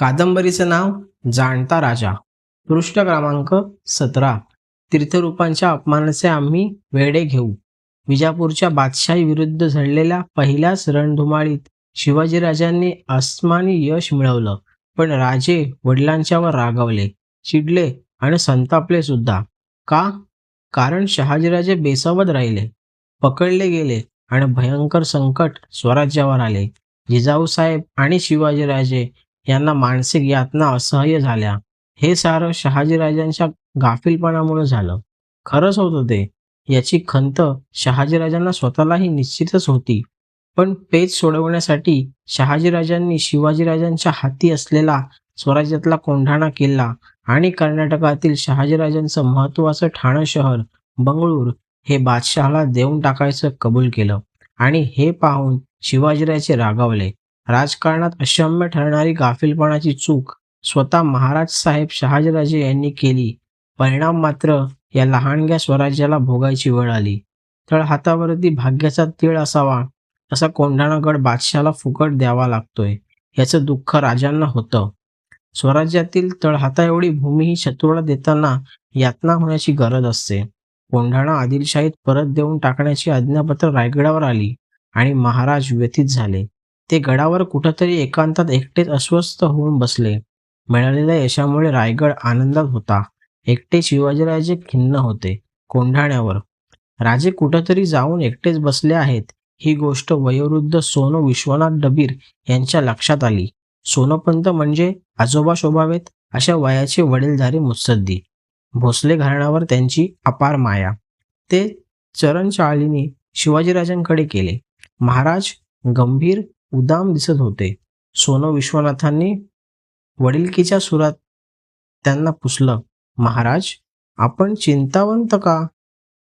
कादंबरीचं नाव जाणता राजा. पृष्ठ क्रमांक सतरा. तीर्थरूपांच्या अपमानाचे आम्ही वेडे घेऊ. विजापूरच्या बादशाही विरुद्ध झडलेल्या पहिल्याच रणधुमाळीत शिवाजीराजांनी अस्मानी यश मिळवलं. पण राजे वडिलांच्यावर रागावले चिडले आणि संतापले सुद्धा. का? कारण शहाजीराजे बेसावत राहिले. पकडले गेले आणि भयंकर संकट स्वराज्यावर आले. जिजाऊसाहेब आणि शिवाजीराजे यांना मानसिक यातना असह्य झाल्या. हे सारं शहाजीराजांच्या गाफीलपणामुळे झालं. खरंच होतं ते. याची खंत शहाजीराजांना स्वतःलाही निश्चितच होती. पण पेच सोडवण्यासाठी शहाजीराजांनी शिवाजीराजांच्या हाती असलेला स्वराज्यातला कोंढाणा किल्ला आणि कर्नाटकातील शहाजीराजांचं महत्त्वाचं ठाणं शहर बंगळूर हे बादशहाला देऊन टाकायचं कबूल केलं आणि हे पाहून शिवाजीराजे रागावले. राजकारणात अक्षम्य ठरणारी गाफीलपणाची चूक स्वतः महाराज साहेब शहाजीराजे यांनी केली. परिणाम मात्र या लहानग्या स्वराज्याला भोगायची वेळ आली. तळ हातावरती भाग्याचा तीळ असावा असा कोंढाणागड बादशाला फुकट द्यावा लागतोय याचं दुःख राजांना होतं. स्वराज्यातील तळहाता एवढी भूमी ही शत्रूला देताना यातना होण्याची गरज असते. कोंढाणा आदिलशाहीत परत देऊन टाकण्याची आज्ञापत्र रायगडावर आली आणि महाराज व्यथित झाले. ते गडावर कुठंतरी एकांतात एकटेच अस्वस्थ होऊन बसले. मिळालेल्या यशामुळे रायगड आनंदात होता. एकटे शिवाजीराजे खिन्न होते. कोंढाण्यावर. राजे कुठंतरी जाऊन एकटेच बसले आहेत. ही गोष्ट वयोवृद्ध सोनो विश्वनाथ डबीर यांच्या लक्षात आली. सोनोपंत म्हणजे आजोबा शोभावेत अशा वयाचे वडीलधारी मुत्सद्दी. भोसले घराण्यावर त्यांची अपार माया. ते चरणचाळीने शिवाजीराजांकडे केले महाराज गंभीर उदाम दिसत होते. सोनो विश्वनाथांनी वडिलकीच्या सुरात त्यांना पुसलं. महाराज आपण चिंतावंत का?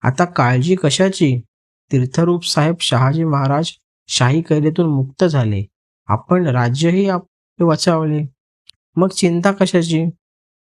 आता काळजी कशाची? तीर्थरूप साहेब शहाजी महाराज शाही कैदेतून मुक्त झाले. आपण राज्यही आपले वाचावले मग चिंता कशाची?